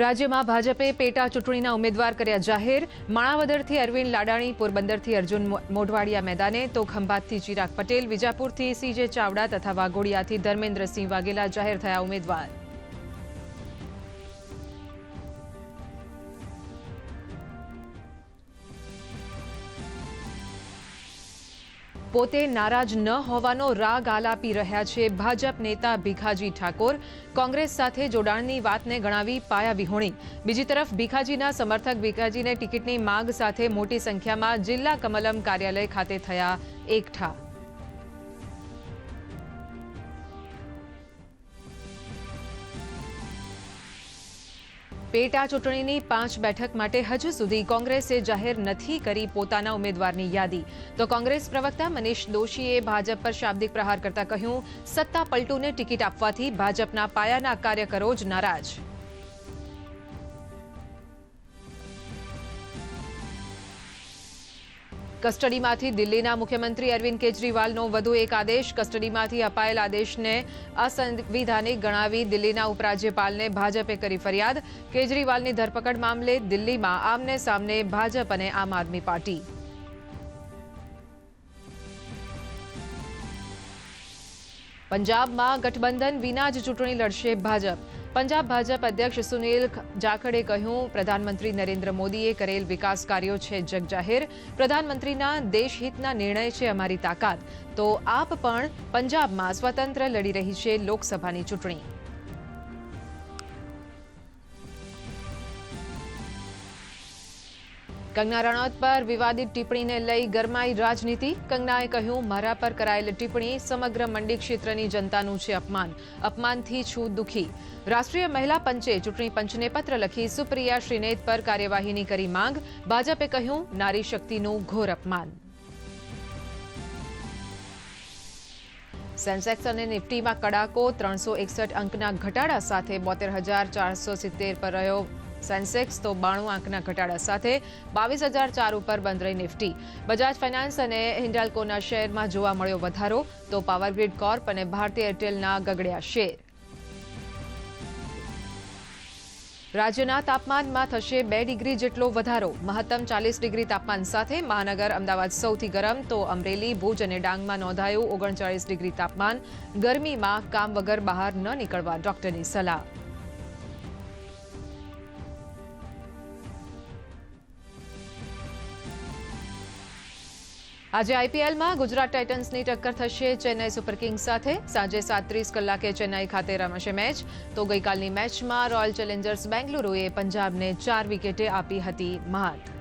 રાજ્યમાં ભાજપે પેટા ચૂંટણીના ઉમેદવાર કર્યા જાહેર. માણાવદરથી અરવિંદ લાડાણી, પોરબંદરથી અર્જુન મોઢવાડિયા મેદાને તો ખંભાતથી ચિરાગ પટેલ, વિજાપુરથી સીજે ચાવડા તથા વાઘોડિયાથી ધર્મેન્દ્રસિંહ વાઘેલા જાહેર થયા ઉમેદવાર. પોતે નારાજ ન હોવાનો રાગ આલાપી રહ્યા છે ભાજપ નેતા ભીખાજી ઠાકોર. કોંગ્રેસ સાથે જોડાણની વાતને ગણાવી પાયા વિહોણી. બીજી તરફ ભીખાજીના સમર્થક ભીખાજીને ટિકિટની માંગ સાથે મોટી સંખ્યામાં જિલ્લા કમલમ કાર્યાલય ખાતે થયા એકઠા. પેટા ચૂંટણીની પાંચ બેઠક માટે હજુ સુધી કોંગ્રેસે જાહેર નથી કરી પોતાના ઉમેદવારની યાદી. તો કોંગ્રેસ પ્રવક્તા મનીષ દોશીએ ભાજપ પર શાબ્દિક પ્રહાર કરતા કહ્યું, સત્તા પલટુને ટિકિટ આપવાથી ભાજપના પાયાના કાર્યકરો જ નારાજ. કસ્ટડીમાંથી દિલ્હીના મુખ્યમંત્રી અરવિંદ કેજરીવાલનો વધુ એક આદેશ. કસ્ટડીમાંથી અપાયેલ આદેશને અસંવિધાનિક ગણાવી દિલ્હીના ઉપરાજ્યપાલને ભાજપે કરી ફરિયાદ. કેજરીવાલની ધરપકડ મામલે દિલ્હીમાં આમને સામને ભાજપ અને આમ આદમી પાર્ટી. પંજાબમાં ગઠબંધન વિના જ ચૂંટણી લડશે ભાજપ. પંજાબ ભાજપ અધ્યક્ષ સુનિલ જાખડે કહ્યું, પ્રધાનમંત્રી નરેન્દ્ર મોદીએ કરેલ વિકાસ કાર્યો છે જગજાહેર. પ્રધાનમંત્રીના દેશહિતના નિર્ણય છે અમારી તાકાત. તો આપ પણ પંજાબમાં સ્વતંત્ર લડી રહી છે લોકસભાની ચૂંટણી. કંગના રણૌત પર વિવાદિત ટિપ્પણીને લઈ ગરમાઈ રાજનીતિ. કંગનાએ કહ્યું, મારા પર કરાયેલ ટિપ્પણી સમગ્ર મંડી ક્ષેત્રની જનતાનું છે અપમાન. અપમાનથી છું દુઃખી. રાષ્ટ્રીય મહિલા પંચે ચૂંટણી પંચને પત્ર લખી સુપ્રિયા શ્રીનેત પર કાર્યવાહીની કરી માંગ. ભાજપે કહ્યું, નારી શક્તિનું ઘોર અપમાન. સેન્સેક્સ અને નિફ્ટીમાં કડાકો ત્રણસો એકસઠ અંકના ઘટાડા સાથે બોતેર હજાર ચારસો સિત્તેર પર રહ્યો સેન્સેક્સ તો બાણું આંકના ઘટાડા સાથે બાવીસ હજાર ચાર ઉપર બંધ રહી નિફ્ટી. બજાજ ફાઇનાન્સ અને હિન્ડાલ્કોના શેરમાં જોવા મળ્યો વધારો, તો પાવરગ્રીડ કોર્પ અને ભારતીય એરટેલના ગગડ્યા શેર. રાજ્યના તાપમાનમાં થશે બે ડિગ્રી જેટલો વધારો. મહત્તમ ચાલીસ ડિગ્રી તાપમાન સાથે મહાનગર અમદાવાદ સૌથી ગરમ, તો અમરેલી, ભુજ અને ડાંગમાં નોંધાયું ઓગણચાળીસ ડિગ્રી તાપમાન. ગરમીમાં કામ વગર બહાર ન નીકળવા ડોક્ટરની સલાહ. આજે આઈપીએલમાં ગુજરાત ટાઇટન્સની ટક્કર થશે ચેન્નઈ સુપર કિંગ્સ સાથે. સાંજે સાતત્રીસ કલાકે ચેન્નાઈ ખાતે રમાશે મેચ. તો ગઈકાલની મેચમાં રોયલ ચેલેન્જર્સ બેંગલુરુએ પંજાબને ચાર વિકેટે આપી હતી માત.